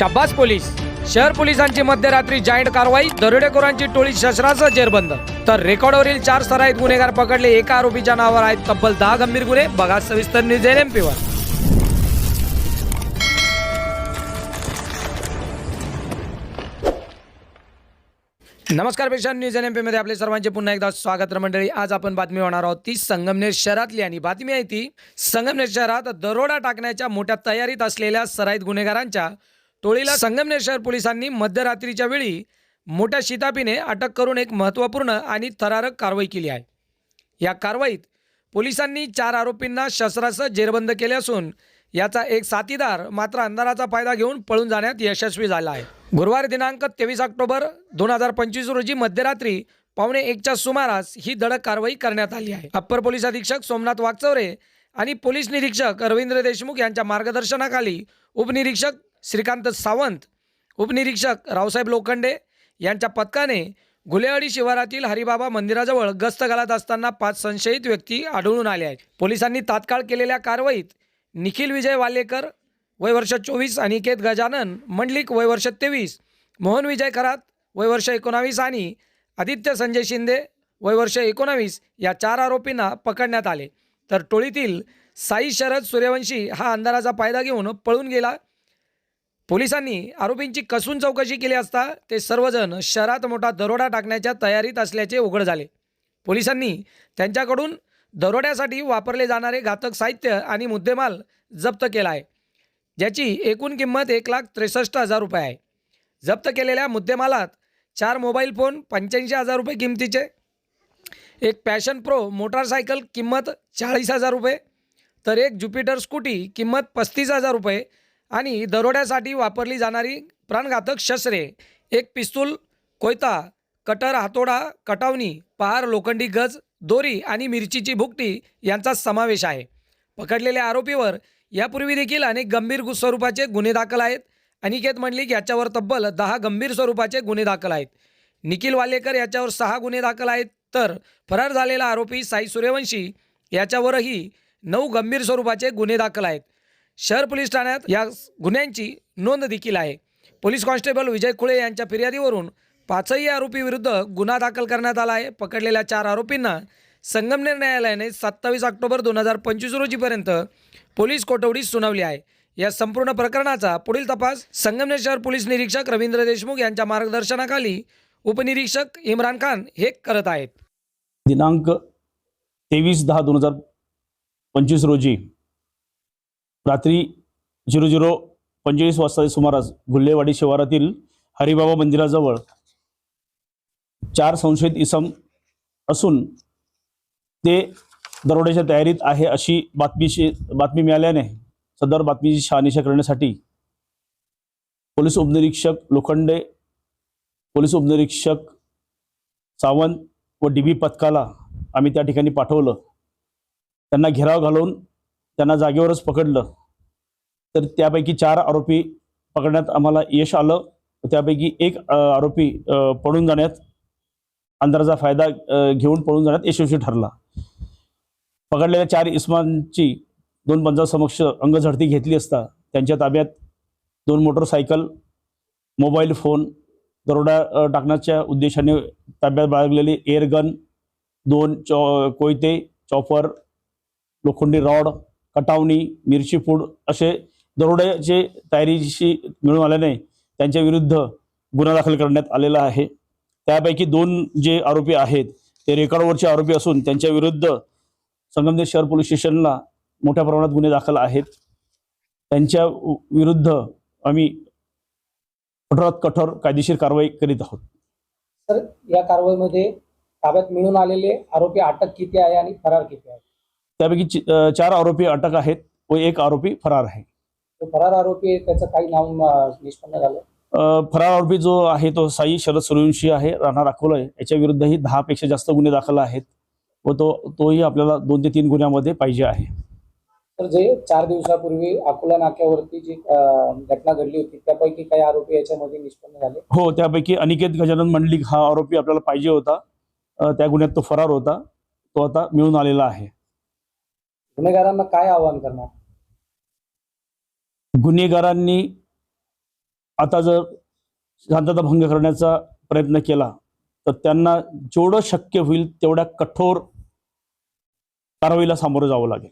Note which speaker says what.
Speaker 1: शाबास पोलीस. शहर पोलिसांची मध्यरात्री जायंट कारवाई दरोडेखोरांची टोळी शस्त्रासह जेरबंद. तर रेकॉर्डवरील चार सराईत गुन्हेगार पकडले एका आरोपीच्या नावावर आहेत तब्बल दहा गंभीर गुन्हे. बघा सविस्तर न्यूज एन एम पीवर नमस्कार पेशा न्यूज एन एममध्ये आपले सर्वांचे पुन्हा एकदा स्वागत मंडळी. आज आपण बातमी होणार आहोत ती संगमनेर शहरातली आणि बातमी आहे ती संगमनेर शहरात दरोडा टाकण्याच्या मोठ्या तयारीत असलेल्या सराईत गुन्हेगारांच्या टोळीला संगमनेर शहर पोलिसांनी मध्यरात्रीच्या वेळी मोठ्या शितापीने अटक करून एक महत्त्वपूर्ण आणि थरारक कारवाई केली आहे. या कारवाईत पोलिसांनी चार आरोपींना शस्त्रासह जेरबंद केले असून याचा एक साथीदार मात्र अंधाराचा फायदा घेऊन पळून जाण्यात यशस्वी झाला आहे. गुरुवार दिनांक तेवीस ऑक्टोबर दोन हजार पंचवीस रोजी मध्यरात्री पावणे एकच्या सुमारास ही धडक कारवाई करण्यात आली आहे. अप्पर पोलीस अधीक्षक सोमनाथ वागचौरे आणि पोलीस निरीक्षक रवींद्र देशमुख यांच्या मार्गदर्शनाखाली उपनिरीक्षक श्रीकांत सावंत उपनिरीक्षक रावसाहेब लोखंडे यांच्या पथकाने गुलेवाडी शिवारातील हरिबाबा मंदिराजवळ गस्त घालत असताना पाच संशयित व्यक्ती आढळून आले आहेत. पोलिसांनी तात्काळ केलेल्या कारवाईत निखिल विजय वालेकर वय वर्ष चोवीस अनिकेत गजानन मंडलिक वय वर्ष तेवीस मोहन विजय खरात वय वर्ष एकोणावीस आणि आदित्य संजय शिंदे वय वर्ष एकोणावीस या चार आरोपींना पकडण्यात आले. तर टोळीतील साई शरद सूर्यवंशी हा अंधाराचा फायदा घेऊन पळून गेला. पोलिसांनी आरोपींची कसून चौकशी केली असता ते सर्वजण शहरात मोठा दरोडा टाकण्याच्या तयारीत असल्याचे उघड झाले. पोलिसांनी त्यांच्याकडून दरोड्यासाठी वापरले जाणारे घातक साहित्य आणि मुद्देमाल जप्त केला आहे. ज्याची एकूण किंमत एक लाख त्रेसष्ट हजार रुपये आहे. जप्त केलेल्या मुद्देमालात चार मोबाईल फोन पंच्याऐंशी हजार रुपये किमतीचे एक पॅशन प्रो मोटारसायकल किंमत चाळीस हजार रुपये तर एक ज्युपिटर स्कूटी किंमत पस्तीस हजार रुपये आणि दरोड्यासाठी वापरली जाणारी प्राणघातक शस्त्रे एक पिस्तूल कोयता कटर हातोडा कटावणी पहार लोखंडी गज दोरी आणि मिरचीची भुकटी यांचा समावेश आहे. पकडलेल्या आरोपीवर यापूर्वी देखील अनेक गंभीर गु- स्वरूपाचे गुन्हे दाखल आहेत. अनिकेत मंडलिक याच्यावर तब्बल दहा गंभीर स्वरूपाचे गुन्हे दाखल आहेत. निखिल वालेकर याच्यावर सहा गुन्हे दाखल आहेत. तर फरार झालेला आरोपी साई सूर्यवंशी याच्यावरही नऊ गंभीर स्वरूपाचे गुन्हे दाखल आहेत. शहर पोलीस ठाण्यात या गुन्ह्यांची नोंद देखील आहे. पोलीस कॉन्स्टेबल विजय खुळे यांच्या फिर्यादीवरून पाचही आरोपी विरुद्ध गुन्हा दाखल करण्यात आला आहे. पकडलेल्या चार आरोपींना संगमनेर न्यायालयाने सत्तावीस ऑक्टोबर दोन हजार पंचवीस रोजीपर्यंत पोलीस कोठडी सुनावली आहे. या संपूर्ण प्रकरणाचा पुढील तपास संगमनेर शहर पोलीस निरीक्षक रवींद्र देशमुख यांच्या मार्गदर्शनाखाली उपनिरीक्षक इम्रान खान हे करत आहेत.
Speaker 2: दिनांक तेवीस दहा दोन हजार पंचवीस रोजी रात्री झिरो झिरो पंचवीस वाजता सुमारास गुल्हेवाडी शिवारातील हरिबाबा मंदिराजवळ चार संशयित इसम असून ते दरोड्याच्या तयारीत आहे अशी बातमीशी बातमी मिळाल्याने सदर बातमीची शहानिशा करण्यासाठी पोलीस उपनिरीक्षक लोखंडे पोलीस उपनिरीक्षक सावंत व डी बी पथकाला आम्ही त्या ठिकाणी पाठवलं. त्यांना घेराव घालून त्यांना जागेवरच पकडलं. तर त्यापैकी चार आरोपी पकडण्यात आम्हाला यश आलं. त्यापैकी एक आरोपी पळून जाण्यात अंधाराचा फायदा घेऊन पळून जाण्यात यशस्वी ठरला. पकडलेल्या चार इस्मांची दोन पंचासमक्ष अंगझडती घेतली असता त्यांच्या ताब्यात दोन मोटरसायकल मोबाईल फोन दरोडा टाकण्याच्या उद्देशाने ताब्यात बाळगलेली एअरगन दोन चॉ कोयते चॉपर लोखंडी रॉड कटावणी मिरची फूड असे दरोड्याचे तयारीशी मिळून आल्याने त्यांच्या विरुद्ध गुन्हा दाखल करण्यात आलेला आहे. त्यापैकी दोन जे आरोपी आहेत ते रेकॉर्डवरचे आरोपी असून त्यांच्या विरुद्ध संगमनेर शहर पोलीस स्टेशनला मोठ्या प्रमाणात गुन्हे दाखल आहेत. त्यांच्या विरुद्ध आम्ही कठोरात कठोर कायदेशीर कारवाई करीत आहोत.
Speaker 3: तर या कारवाईमध्ये ताब्यात मिळून आलेले आरोपी अटक किती आहे आणि फरार किती आहे?
Speaker 2: त्यापैकी चार आरोपी अटक आहेत व एक आरोपी फरार आहे.
Speaker 3: तो फरार आरोपी आहे, त्याचं काही नाव निष्पन्न झालं?
Speaker 2: फरार आरोपी जो आहे तो साई शरद सूर्यवंशी आहे राणा राखोलय याच्या विरुद्धही दहा पेक्षा जास्त गुन्हे दाखल आहेत व तो तोही आपल्याला दोन ते तीन गुन्ह्यामध्ये पाहिजे आहे.
Speaker 3: तर जे चार दिवसापूर्वी अकोला नाक्यावरती जी घटना घडली होती त्यापैकी काही आरोपी याच्यामध्ये निष्पन्न झाले?
Speaker 2: हो त्यापैकी अनिकेत गजानन मंडलिक हा आरोपी आपल्याला पाहिजे होता. त्या गुन्ह्यात तो फरार होता. तो आता मिळून आलेला आहे.
Speaker 3: गुन्हेगारांना काय आवाहन करणार?
Speaker 2: गुन्हेगारांनी आता जर शांतता भंग करण्याचा प्रयत्न केला तर त्यांना जेवढं शक्य होईल तेवढ्या कठोर कारवाईला सामोरं जावं लागेल.